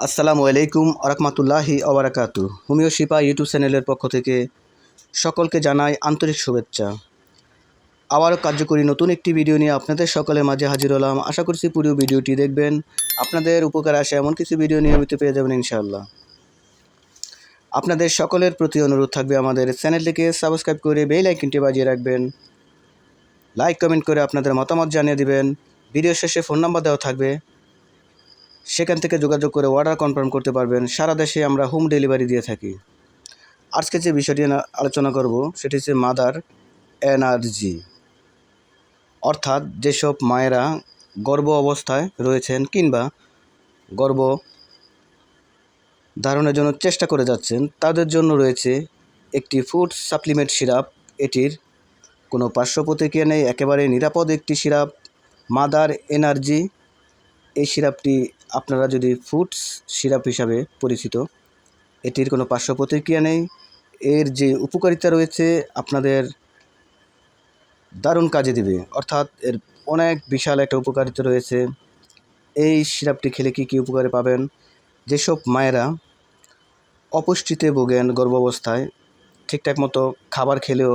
আসসালামু আলাইকুম আরহামতুল্লাহি আবরাকাতু হোমিও শিপা ইউটিউব চ্যানেলের পক্ষ থেকে সকলকে জানাই আন্তরিক শুভেচ্ছা। আবারও কার্যকরী নতুন একটি ভিডিও নিয়ে আপনাদের সকলের মাঝে হাজির হলাম। আশা করছি পুরো ভিডিওটি দেখবেন। আপনাদের উপকার আসে এমন কিছু ভিডিও নিয়মিত পেয়ে যাবেন ইনশাআল্লাহ। আপনাদের সকলের প্রতি অনুরোধ থাকবে আমাদের চ্যানেলটিকে সাবস্ক্রাইব করে বেল আইকনটি বাজিয়ে রাখবেন। লাইক, কমেন্ট করে আপনাদের মতামত জানিয়ে দিবেন। ভিডিও শেষে ফোন নাম্বার দেওয়া থাকবে। সেখান থেকে যোগাযোগ করে অর্ডার কনফার্ম করতে পারবেন। সারা দেশে আমরা হোম ডেলিভারি দিয়ে থাকি। আজকে যে বিষয়টি আলোচনা করব, সেটি হচ্ছে মাদার এনার্জি অর্থাৎ যেসব মায়েরা গর্ভ অবস্থায় রয়েছেন কিংবা গর্ভ ধারণের জন্য চেষ্টা করে যাচ্ছেন, তাদের জন্য রয়েছে একটি ফুড সাপ্লিমেন্ট সিরাপ এটির কোনো পার্শ্ব প্রতিক্রিয়া নেই, একেবারে নিরাপদ একটি সিরাপ মাদার এনার্জি এই সিরাপটি আপনারা যদি ফুডস সিরাপ হিসাবে পরিচিত, এটির কোনো পার্শ্ব প্রতিক্রিয়া নেই। এর যে উপকারিতা রয়েছে, আপনাদের দারুণ কাজে দিবে। অর্থাৎ এর অনেক বিশাল একটা উপকারিতা রয়েছে। এই সিরাপটি খেলে কী কী উপকারে পাবেন? যেসব মায়েরা অপুষ্টিতে ভোগেন গর্ভাবস্থায়, ঠিকঠাক মতো খাবার খেলেও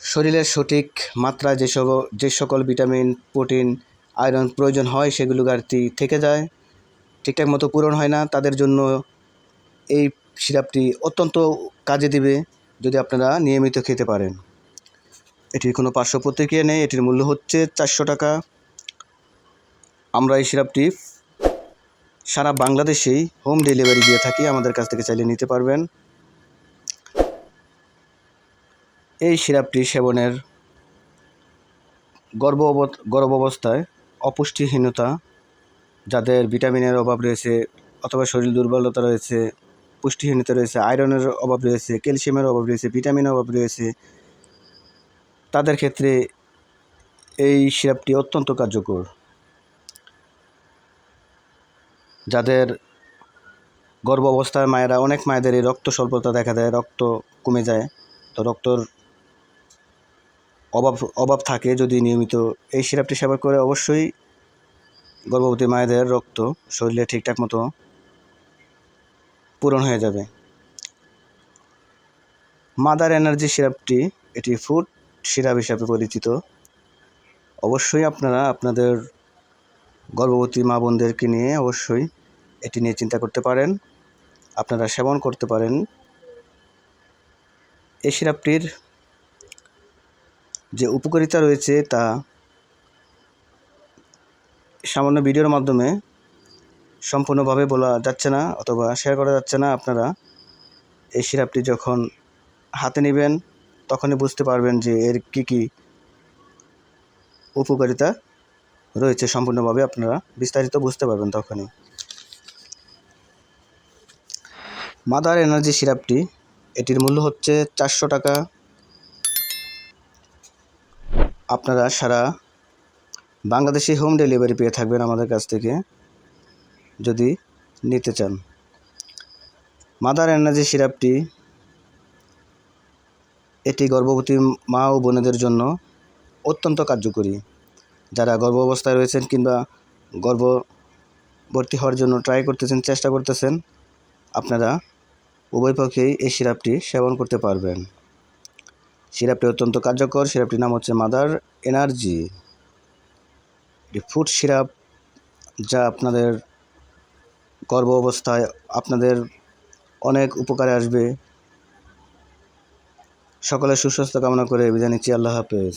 শরীরের সঠিক মাত্রায় যেসব যে সকল ভিটামিন, প্রোটিন আয়রন প্রয়োজন হয় সেগুলো ঘাটতি থেকে যায়। ঠিকঠাক মতো পূরণ হয় না, তাদের জন্য এই সিরাপটি অত্যন্ত কাজে দিবে যদি আপনারা নিয়মিত খেতে পারেন। এটির কোনো পার্শ্ব প্রতিক্রিয়া নেই, এটির মূল্য হচ্ছে চারশো টাকা। আমরা এই সিরাপটি সারা বাংলাদেশেই হোম ডেলিভারি দিয়ে থাকি, আমাদের কাছ থেকে চাইলে নিতে পারবেন। এই সিরাপটি সেবনের গর্ভ গর্ভ অবস্থায় অপুষ্টিহীনতা, যাদের ভিটামিনের অভাব রয়েছে অথবা শরীর দুর্বলতা রয়েছে, পুষ্টিহীনতা রয়েছে, আয়রনের অভাব রয়েছে, ক্যালসিয়ামের অভাব রয়েছে, ভিটামিনের অভাব রয়েছে, তাদের ক্ষেত্রে এই সিরাপটি অত্যন্ত কার্যকর। যাদের গর্ভ অবস্থায় মায়েরা, অনেক মায়েদের এই রক্ত স্বল্পতা দেখা দেয়, রক্ত কমে যায়, তো রক্তর অভাব অভাব থাকে যদি নিয়মিত। এই সিরাপটি সেবন করে অবশ্যই গর্ভবতী মায়েদের রক্ত শরীরে ঠিকঠাক মতো পূরণ হয়ে যাবে। মাদার এনার্জি সিরাপটি এটি ফুড সিরাপ হিসাবে পরিচিত। অবশ্যই আপনারা আপনাদের গর্ভবতী মা বোনদেরকে নিয়ে অবশ্যই এটি নিয়ে চিন্তা করতে পারেন। আপনারা সেবন করতে পারেন। এই সিরাপটির যে উপকারিতা রয়েছে তা সামান্য ভিডিওর মাধ্যমে সম্পূর্ণভাবে বলা যাচ্ছে না অথবা শেয়ার করা যাচ্ছে না। আপনারা এই সিরাপটি যখন হাতে নেবেন, তখনই বুঝতে পারবেন যে এর কী কী উপকারিতা রয়েছে সম্পূর্ণভাবে। আপনারা বিস্তারিত বুঝতে পারবেন তখনই। মাদার এনার্জি সিরাপটি, এটির মূল্য হচ্ছে চারশো টাকা। আপনারা সারা বাংলাদেশি হোম ডেলিভারি পেয়ে থাকবেন আমাদের কাছ থেকে যদি নিতে চান। মাদার এনার্জি সিরাপটি এটি গর্ভবতী মা ও বোনেদের জন্য অত্যন্ত কার্যকরী। যারা গর্ভ অবস্থায় রয়েছেন কিংবা গর্ভবর্তী হওয়ার জন্য ট্রাই করতেছেন, চেষ্টা করতেছেন, আপনারা উভয় পক্ষেই এই সিরাপটি সেবন করতে পারবেন। সিরাপটি অত্যন্ত কার্যকর। সিরাপটির নাম হচ্ছে মাদার এনার্জি। এটি ফুড সিরাপ যা আপনাদের গর্ভ অবস্থায় আপনাদের অনেক উপকারে আসবে। সকলে সুস্বাস্থ্য কামনা করে বিদায় নিচ্ছি। আল্লাহ হাফেজ।